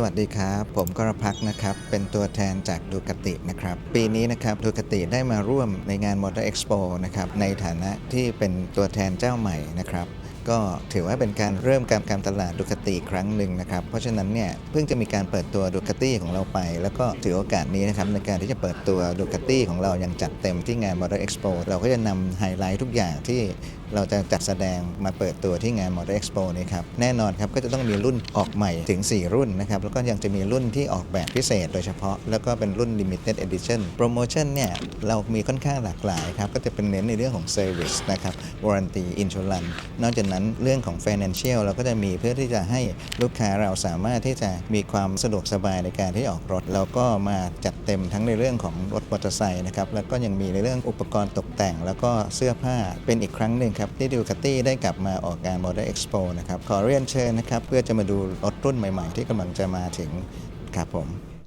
สวัสดีครับ ผมกรพักนะครับ เป็นตัวแทนจากดูกตินะครับ ปีนี้นะครับดูกติได้มาร่วมในงาน Motor Expo นะครับในฐานะที่เป็นตัวแทนเจ้าใหม่นะครับ ก็ถือว่าเป็นการเริ่มการการตลาดดูคติอีครั้งหนึ่งนะครับ เพราะฉะนั้นเนี่ยเพิ่งจะมีการเปิดตัวดูคติของเราไป แล้วก็ถือโอกาสนี้นะครับในการที่จะเปิดตัวดูคติของเราอย่างจัดเต็มที่งาน Motor Expo เราก็จะนำไฮไลท์ทุกอย่างที่เราจะจัดแสดงมาเปิดตัวที่งาน Motor Expo นี้ครับ แน่นอนครับก็จะต้องมีรุ่นออกใหม่ถึง 4 รุ่นนะครับ แล้วก็ยังจะมีรุ่นที่ออกแบบพิเศษโดยเฉพาะ แล้วก็เป็นรุ่น Limited Edition โปรโมชั่นเนี่ย เรามีค่อนข้างหลากหลายครับ ก็จะเป็นเน้นในเรื่องของ Service นะครับ Warranty Insurance นอกจากนั้นเรื่องของ Financial เราก็จะมีเพื่อที่จะให้ลูกค้าเราสามารถที่จะมีความสะดวกสบายในการที่ออกรถ แล้วก็มาจัดเต็มทั้งในเรื่องของรถมอเตอร์ไซค์นะครับแล้วก็ยังมีในเรื่องอุปกรณ์ตกแต่ง แล้วก็เสื้อผ้าเป็นอีกครั้งหนึ่งครับที่ดูคาตี้ได้กลับมาออกงาน Motor Expo นะครับขอเรียนเชิญนะครับเพื่อจะมาดูรถรุ่นใหม่ ๆ ที่กำลังจะมาถึงครับผม